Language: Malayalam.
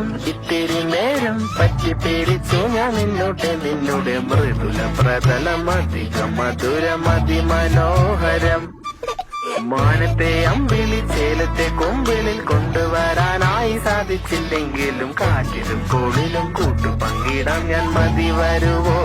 നേരം. ഇത്തിരി നേരം പറ്റി പിടിച്ചു ഞാൻ നിന്നോട്ടെ നിന്നുടെ മൃദുല പ്രതലം അധികം മധുരം അതിമനോഹരം. മാനത്തെ അമ്പിളി ചേലത്തെ കൊമ്പിളിൽ കൊണ്ടുവരാനായി സാധിച്ചില്ലെങ്കിലും കാറ്റിലും കോളിലും കൂട്ടു പങ്കിടാൻ ഞാൻ മതി വരുവോ?